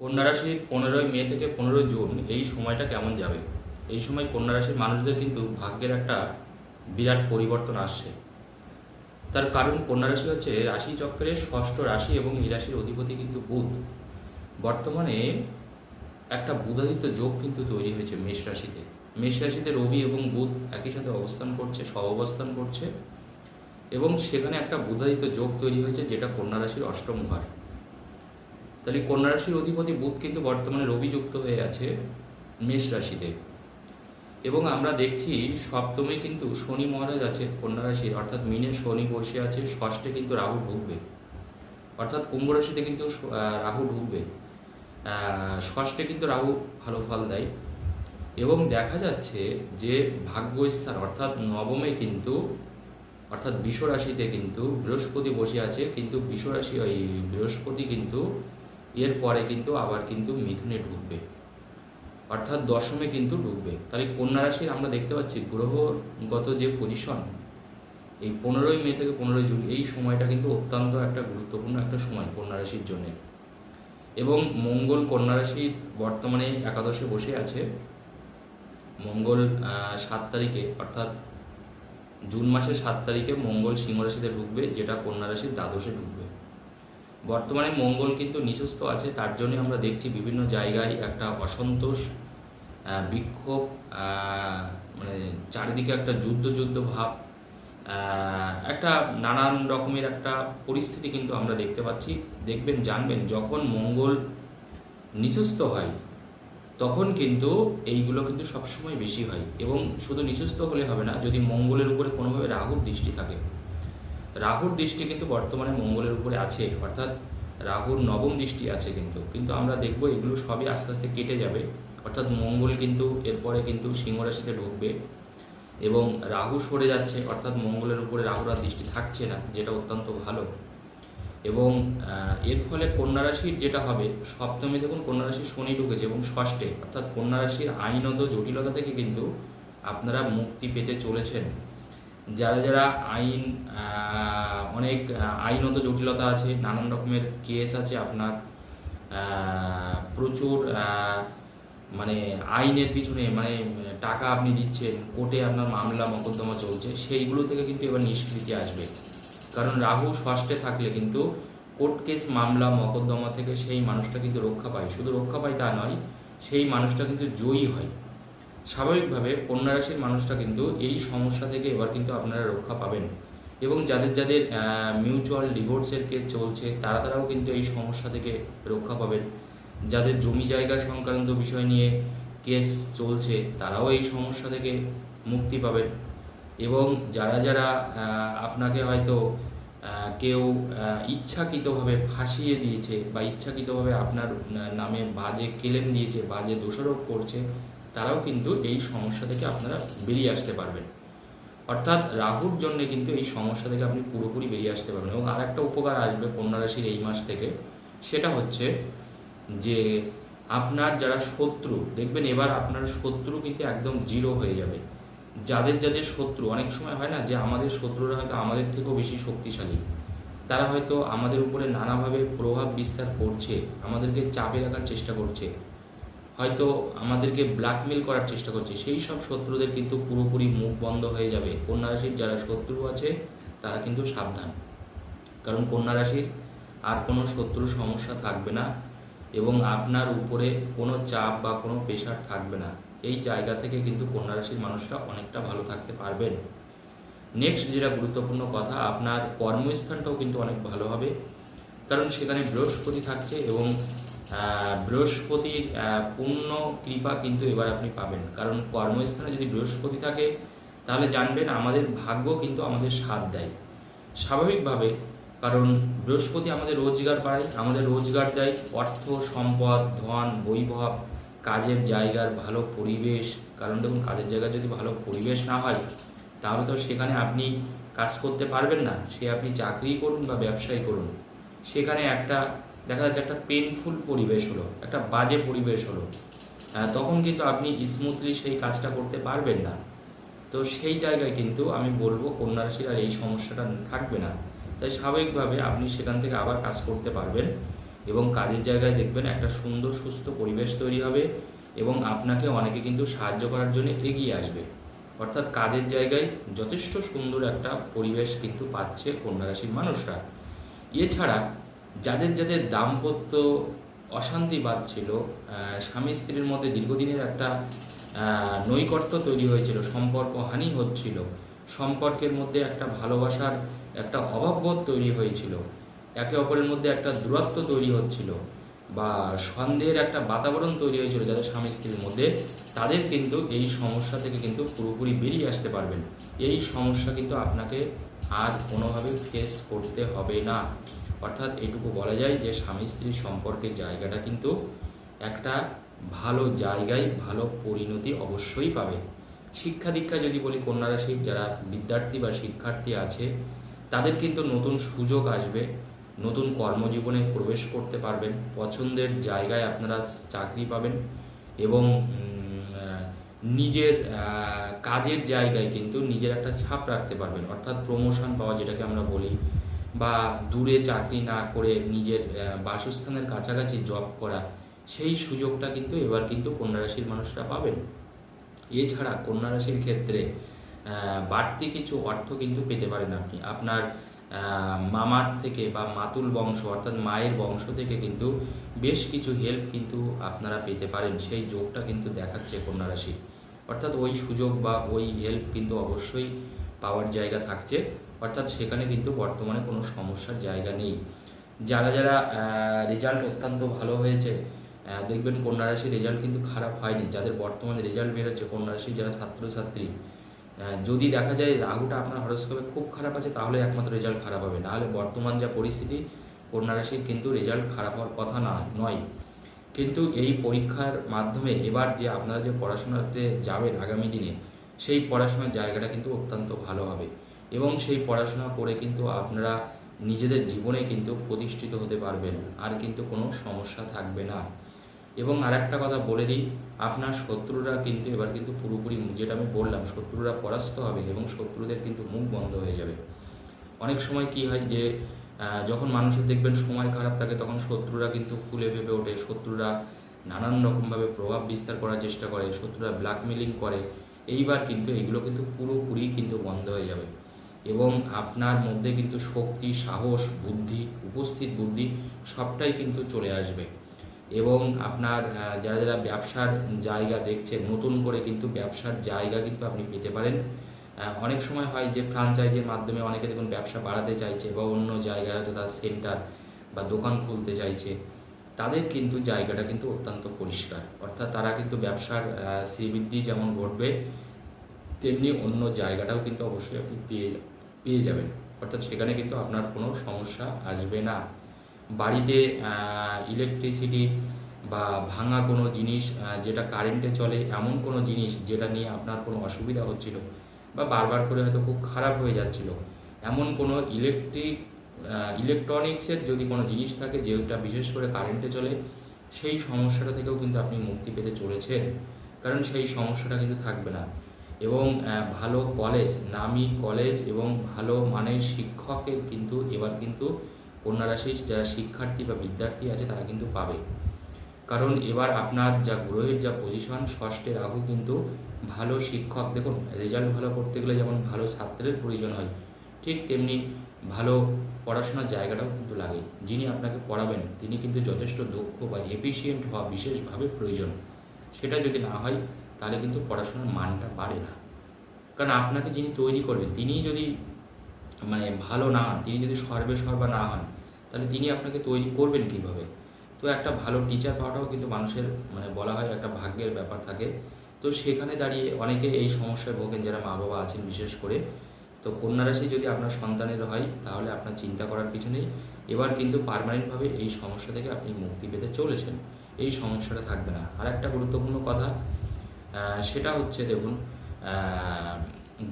কন্যা রাশির পনেরোই মে থেকে পনেরোই জুন এই সময়টা কেমন যাবে? এই সময় কন্যা রাশির মানুষদের কিন্তু ভাগ্যের একটা বিরাট পরিবর্তন আসছে। তার কারণ কন্যা রাশি হচ্ছে রাশি চক্রের ষষ্ঠ রাশি এবং এই রাশির অধিপতি কিন্তু বুধ। বর্তমানে একটা বুধাদিত্য যোগ কিন্তু তৈরি হয়েছে মেষ রাশিতে। মেষ রাশিতে রবি এবং বুধ একই সাথে অবস্থান করছে সহ অবস্থান করছে এবং সেখানে একটা বুধাদিত্য যোগ তৈরি হয়েছে যেটা কন্যা রাশির অষ্টম ঘর। তাহলে কন্যা রাশির অধিপতি বুধ কিন্তু বর্তমানে রবি যুক্ত হয়ে আছে মেষ রাশিতে। এবং আমরা দেখছি সপ্তমে কিন্তু শনি মহারাজ আছে কন্যা রাশির, অর্থাৎ মিনে শনি বসে আছে, ষষ্ঠে কিন্তু রাহু ঢুকবে। অর্থাৎ কুম্ভ রাশিতে কিন্তু রাহু ঢুকবে। ষষ্ঠে কিন্তু রাহু ভালো ফল দেয়। এবং দেখা যাচ্ছে যে ভাগ্যস্থান, অর্থাৎ নবমে কিন্তু, অর্থাৎ বিষ রাশিতে কিন্তু বৃহস্পতি বসে আছে, কিন্তু বিষ রাশি, ওই বৃহস্পতি কিন্তু এর পরে কিন্তু আবার কিন্তু মিথুনে ঢুকবে অর্থাৎ দশমে কিন্তু ঢুকবে তাহলে কন্যা রাশির আমরা দেখতে পাচ্ছি গ্রহগত যে পজিশন এই পনেরোই মে থেকে পনেরোই জুন, এই সময়টা কিন্তু অত্যন্ত একটা গুরুত্বপূর্ণ একটা সময় কন্যা রাশির জন্য। এবং মঙ্গল কন্যা বর্তমানে একাদশে বসে আছে। মঙ্গল সাত তারিখে, অর্থাৎ জুন মাসের সাত তারিখে মঙ্গল সিংহ রাশিতে ঢুকবে যেটা কন্যা রাশির দ্বাদশে ঢুকবে বর্তমানে মঙ্গল কিন্তু নিচস্থ আছে, তার জন্য আমরা দেখছি বিভিন্ন জায়গায় একটা অসন্তোষ বিক্ষোভ মানে চারিদিকে একটা যুদ্ধ যুদ্ধ ভাব একটা নানান রকমের একটা পরিস্থিতি কিন্তু আমরা দেখতে পাচ্ছি। দেখবেন, জানবেন, যখন মঙ্গল নিচস্থ হয়, তখন কিন্তু এইগুলো কিন্তু সবসময় বেশি হয় এবং শুধু নিচস্থ হলে হবে না, যদি মঙ্গলের উপরে কোনোভাবে রাহুর দৃষ্টি থাকে রাহুর দৃষ্টি কিন্তু বর্তমানে মঙ্গলের উপরে আছে, অর্থাৎ রাহুর নবম দৃষ্টি আছে কিন্তু। কিন্তু আমরা দেখব এগুলো সবই আস্তে আস্তে কেটে যাবে, অর্থাৎ মঙ্গল কিন্তু এরপরে কিন্তু সিংহ রাশিতে ঢুকবে এবং রাহু সরে যাচ্ছে, অর্থাৎ মঙ্গলের উপরে রাহুর আর দৃষ্টি থাকছে না, যেটা অত্যন্ত ভালো। এবং এর ফলে কন্যা রাশির যেটা হবে, সপ্তমী দেখুন কন্যা রাশির শনি ঢুকেছে এবং ষষ্ঠে, অর্থাৎ কন্যা রাশির আইনত জটিলতা থেকে কিন্তু আপনারা মুক্তি পেতে চলেছেন। যারা যারা আইন অনেক আইনত জটিলতা আছে, নানান রকমের কেস আছে, আপনার প্রচুর মানে আইনের পিছনে মানে টাকা আপনি দিচ্ছেন, কোর্টে আপনার মামলা, মকদ্দমা চলছে, সেইগুলো থেকে কিন্তু এবার নিষ্কৃতি আসবে। কারণ রাহু ষষ্ঠে থাকলে কিন্তু কোর্ট কেস, মামলা, মকদ্দমা থেকে সেই মানুষটা কিন্তু রক্ষা পায়। শুধু রক্ষা পায় তা নয়, সেই মানুষটা কিন্তু জয়ী হয়। স্বাভাবিকভাবে কন্যা মানুষটা কিন্তু এই সমস্যা থেকে এবার কিন্তু আপনারা রক্ষা পাবেন। এবং যাদের যাদের মিউচুয়াল ডিভোর্সের কেস চলছে, তারা তারাও কিন্তু এই সমস্যা থেকে রক্ষা পাবেন। যাদের জমি জায়গা সংক্রান্ত বিষয় নিয়ে কেস চলছে, তারাও এই সমস্যা থেকে মুক্তি পাবেন। এবং যারা যারা আপনাকে হয়তো কেউ ইচ্ছাকৃতভাবে ফাঁসিয়ে দিয়েছে বা ইচ্ছাকৃতভাবে আপনার নামে বাজে কেলেন দিয়েছে, বাজে দোষারোপ করছে তারাও কিন্তু এই সমস্যা থেকে আপনারা বেরিয়ে আসতে পারবেন। অর্থাৎ রাহুর জন্য কিন্তু এই সমস্যা থেকে আপনি পুরোপুরি বেরিয়ে আসতে পারবেন এবং আর একটা উপকার আসবে কন্যা রাশির এই মাস থেকে, সেটা হচ্ছে যে আপনার যারা শত্রু, দেখবেন এবার আপনার শত্রু কিন্তু একদম জিরো হয়ে যাবে। যাদের যাদের শত্রু, অনেক সময় হয় না যে আমাদের শত্রুরা হয়তো আমাদের থেকেও বেশি শক্তিশালী। তারা হয়তো আমাদের উপরে নানাভাবে প্রভাব বিস্তার করছে, আমাদেরকে চাপে রাখার চেষ্টা করছে। হয়তো আমাদেরকে ব্ল্যাকমেল করার চেষ্টা করছে। সেই সব শত্রুদের কিন্তু পুরোপুরি মুখ বন্ধ হয়ে যাবে। কন্যা রাশির যারা শত্রু আছে, তারা কিন্তু সাবধান। কারণ কন্যা রাশির আর কোনো শত্রু সমস্যা থাকবে না এবং আপনার উপরে কোনো চাপ বা কোনো প্রেশার থাকবে না। এই জায়গা থেকে কিন্তু কন্যা রাশির মানুষরা অনেকটা ভালো থাকতে পারবেন। নেক্সট যেটা গুরুত্বপূর্ণ কথা, আপনার কর্মস্থানটাও কিন্তু অনেক ভালো হবে। কারণ সেখানে বৃহস্পতি থাকছে এবং বৃহস্পতির পূর্ণ কৃপা কিন্তু এবার আপনি পাবেন। কারণ কর্মস্থানে যদি বৃহস্পতি থাকে, তাহলে জানবেন আমাদের ভাগ্য কিন্তু আমাদের সাথ দেয়। স্বাভাবিকভাবে, কারণ বৃহস্পতি আমাদের রোজগার পায়, আমাদের রোজগার দেয় অর্থ, সম্পদ, ধন, বৈভব, কাজের জায়গার ভালো পরিবেশ। কারণ দেখুন, কাজের জায়গায় যদি ভালো পরিবেশ না হয়, তাহলে তো সেখানে আপনি কাজ করতে পারবেন না। সে আপনি চাকরি করুন বা ব্যবসায়ী করুন। সেখানে একটা, দেখা যাচ্ছে একটা পেনফুল পরিবেশ হলো, একটা বাজে পরিবেশ হলো। তখন কিন্তু আপনি স্মুথলি সেই কাজটা করতে পারবেন না। তো সেই জায়গায় কিন্তু আমি বলব কন্যা রাশির আর এই সমস্যাটা থাকবে না। তাই স্বাভাবিকভাবে আপনি সেখান থেকে আবার কাজ করতে পারবেন এবং কাজের জায়গায় দেখবেন একটা সুন্দর, সুস্থ পরিবেশ তৈরি হবে এবং আপনাকে অনেকে কিন্তু সাহায্য করার জন্য এগিয়ে আসবে। অর্থাৎ কাজের জায়গায় যথেষ্ট সুন্দর একটা পরিবেশ কিন্তু পাচ্ছে কন্যা রাশির মানুষরা। এছাড়া যাদের যাদের দাম্পত্য অশান্তি বাঁধছিল স্বামী স্ত্রীর মধ্যে দীর্ঘদিনের একটা নৈকট্য তৈরি হয়েছিল, সম্পর্ক হানি হচ্ছিল, সম্পর্কের মধ্যে একটা ভালোবাসার একটা অভাববোধ তৈরি হয়েছিল, একে অপরের মধ্যে একটা দূরত্ব তৈরি হচ্ছিল বা সন্দেহের একটা বাতাবরণ তৈরি হয়েছিল যাদের স্বামী স্ত্রীর মধ্যে, তাদের কিন্তু এই সমস্যা থেকে কিন্তু পুরোপুরি বেরিয়ে আসতে পারবেন। এই সমস্যা কিন্তু আপনাকে আর কোনোভাবে ফেস করতে হবে না। অর্থাৎ এটুকু বলা যায় যে, স্বামী স্ত্রীর সম্পর্কের জায়গাটা কিন্তু একটা ভালো জায়গায় ভালো পরিণতি অবশ্যই পাবে। শিক্ষা দীক্ষা যদি বলি, কন্যা রাশির যারা বিদ্যার্থী বা শিক্ষার্থী আছে, তাদের কিন্তু নতুন সুযোগ আসবে, নতুন কর্মজীবনে প্রবেশ করতে পারবেন, পছন্দের জায়গায় আপনারা চাকরি পাবেন এবং নিজের কাজের জায়গায় কিন্তু নিজের একটা ছাপ রাখতে পারবেন। অর্থাৎ প্রমোশন পাওয়া যেটাকে আমরা বলি, বা দূরে চাকরি না করে নিজের বাসস্থানের কাছাকাছি জব করা, সেই সুযোগটা কিন্তু এবার কিন্তু কন্যা রাশির মানুষরা পাবেন। এছাড়া কন্যা রাশির ক্ষেত্রে বাড়তি কিছু অর্থ কিন্তু পেতে পারেন আপনি। আপনার মামার থেকে বা মাতুল বংশ, অর্থাৎ মায়ের বংশ থেকে কিন্তু বেশ কিছু হেল্প কিন্তু আপনারা পেতে পারেন। সেই যোগটা কিন্তু দেখাচ্ছে কন্যা রাশি। অর্থাৎ ওই সুযোগ বা ওই হেল্প কিন্তু অবশ্যই পাওয়ার জায়গা থাকছে। অর্থাৎ সেখানে কিন্তু বর্তমানে কোনো সমস্যার জায়গা নেই। যারা যারা রেজাল্ট অত্যন্ত ভালো হয়েছে দেখবেন কন্যা রাশির রেজাল্ট কিন্তু খারাপ হয়নি। যাদের বর্তমানে রেজাল্ট বেরোচ্ছে কন্যা রাশির যারা ছাত্রছাত্রী যদি দেখা যায় রাহুটা আপনার হরস্কোপে খুব খারাপ আছে, তাহলে একমাত্র রেজাল্ট খারাপ হবে। নাহলে বর্তমান যা পরিস্থিতি কন্যা রাশির কিন্তু রেজাল্ট খারাপ হওয়ার কথা না, নয়। কিন্তু এই পরীক্ষার মাধ্যমে এবার যে আপনারা যে পড়াশোনাতে যাবেন আগামী দিনে, সেই পড়াশোনার জায়গাটা কিন্তু অত্যন্ত ভালো হবে। এবং সেই পড়াশোনা করে কিন্তু আপনারা নিজেদের জীবনে কিন্তু প্রতিষ্ঠিত হতে পারবেন, আর কিন্তু কোনো সমস্যা থাকবে না। এবং আর একটা কথা বলে দিই, আপনার শত্রুরা কিন্তু এবার কিন্তু পুরোপুরি যেটা আমি বললাম, শত্রুরা পরাস্ত হবে এবং শত্রুদের কিন্তু মুখ বন্ধ হয়ে যাবে। অনেক সময় কি হয় যে যখন মানুষের দেখবেন সময় খারাপ থাকে, তখন শত্রুরা কিন্তু ফুলে ভেবে ওঠে। শত্রুরা নানান রকমভাবে প্রভাব বিস্তার করার চেষ্টা করে, শত্রুরা ব্ল্যাকমেলিং করে। এইবার কিন্তু এগুলো কিন্তু পুরোপুরি কিন্তু বন্ধ হয়ে যাবে। এবং আপনার মধ্যে কিন্তু শক্তি, সাহস, বুদ্ধি, উপস্থিত বুদ্ধি সবটাই কিন্তু চলে আসবে। এবং আপনার যারা যারা ব্যবসার জায়গা দেখছেন, নতুন করে কিন্তু ব্যবসার জায়গা কিন্তু আপনি পেতে পারেন। অনেক সময় হয় যে ফ্রাঞ্চাইজির মাধ্যমে অনেকে দেখুন ব্যবসা বাড়াতে চাইছে বা অন্য জায়গায় হয়তো তার সেন্টার বা দোকান খুলতে চাইছে, তাদের কিন্তু জায়গাটা কিন্তু অত্যন্ত পরিষ্কার। অর্থাৎ তারা কিন্তু ব্যবসার শ্রীবৃদ্ধি যেমন ঘটবে, তেমনি অন্য জায়গাটাও কিন্তু অবশ্যই আপনি পেয়ে পেয়ে যাবেন। অর্থাৎ সেখানে কিন্তু আপনার কোনো সমস্যা আসবে না। বাড়িতে ইলেকট্রিসিটি বা ভাঙা কোনো জিনিস যেটা কারেন্টে চলে, এমন কোনো জিনিস যেটা নিয়ে আপনার কোনো অসুবিধা হচ্ছিল বা বারবার করে হয়তো খুব খারাপ হয়ে যাচ্ছিল। এমন কোনো ইলেকট্রিক ইলেকট্রনিক্সের যদি কোনো জিনিস থাকে, যেটা বিশেষ করে কারেন্টে চলে, সেই সমস্যাটা থেকেও কিন্তু আপনি মুক্তি পেতে চলেছেন। কারণ সেই সমস্যাটা কিন্তু থাকবে না। এবং ভালো কলেজ নামি কলেজ এবং ভালো মানের শিক্ষকের কিন্তু এবার কিন্তু কন্যা রাশির যারা শিক্ষার্থী বা বিদ্যার্থী আছে, তারা কিন্তু পাবে। কারণ এবার আপনার যা গ্রহের যা পজিশন ষষ্ঠে রাহু কিন্তু ভালো শিক্ষক। দেখুন রেজাল্ট ভালো করতে গেলে যেমন ভালো ছাত্রের প্রয়োজন হয়, ঠিক তেমনি ভালো পড়াশোনার জায়গাটাও কিন্তু লাগে। যিনি আপনাকে পড়াবেন, তিনি কিন্তু যথেষ্ট দক্ষ বা এফিসিয়েন্ট হওয়া বিশেষভাবে প্রয়োজন। সেটা যদি না হয়, তাহলে কিন্তু পড়াশোনার মানটা বাড়ে না। কারণ আপনাকে যিনি তৈরি করবেন তিনিই যদি মানে ভালো না তিনি যদি সর্বে সর্বা না হন, তাহলে তিনি আপনাকে তৈরি করবেন কীভাবে? তো একটা ভালো টিচার পাওয়াটাও কিন্তু মানুষের মানে বলা হয় একটা ভাগ্যের ব্যাপার থাকে। তো সেখানে দাঁড়িয়ে অনেকে এই সমস্যায় ভোগেন যারা মা বাবা আছেন বিশেষ করে। তো কন্যা রাশি যদি আপনার সন্তানের হয়, তাহলে আপনার চিন্তা করার কিছু নেই। এবার কিন্তু পার্মানেন্টভাবে এই সমস্যা থেকে আপনি মুক্তি পেতে চলেছেন। এই সমস্যাটা থাকবে না। আর একটা গুরুত্বপূর্ণ কথা সেটা হচ্ছে দেখুন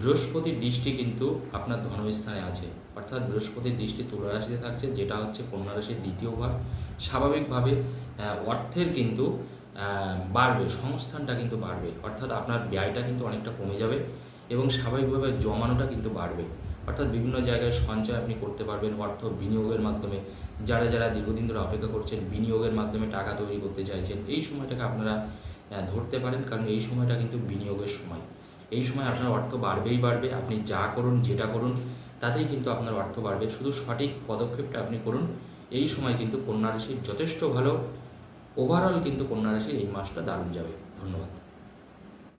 বৃহস্পতির দৃষ্টি কিন্তু আপনার ধর্মস্থানে আছে। অর্থাৎ বৃহস্পতির দৃষ্টি তুলা রাশিতে থাকছে, যেটা হচ্ছে কন্যা রাশির দ্বিতীয় ভাব স্বাভাবিকভাবে অর্থের কিন্তু বাড়বে, সংস্থানটা কিন্তু বাড়বে। অর্থাৎ আপনার ব্যয়টা কিন্তু অনেকটা কমে যাবে এবং স্বাভাবিকভাবে জমানোটা কিন্তু বাড়বে। অর্থাৎ বিভিন্ন জায়গায় সঞ্চয় আপনি করতে পারবেন, অর্থ বিনিয়োগের মাধ্যমে। যারা যারা দীর্ঘদিন ধরে অপেক্ষা করছেন, বিনিয়োগের মাধ্যমে টাকা তৈরি করতে চাইছেন, এই সময়টাকে আপনারা ধরতে পারেন, কারণ এই সময়টা কিন্তু বিনিয়োগের সময়। এই সময় আপনার অর্থ বাড়বেই বাড়বে, আপনি যা করুন, যেটা করুন তাতেই কিন্তু আপনার অর্থ বাড়বে। শুধু সঠিক পদক্ষেপটা আপনি করুন। এই সময় কিন্তু কন্যা যথেষ্ট ভালো। ওভারঅল কিন্তু কন্যা রাশির এই মাসটা দারুণ যাবে। ধন্যবাদ।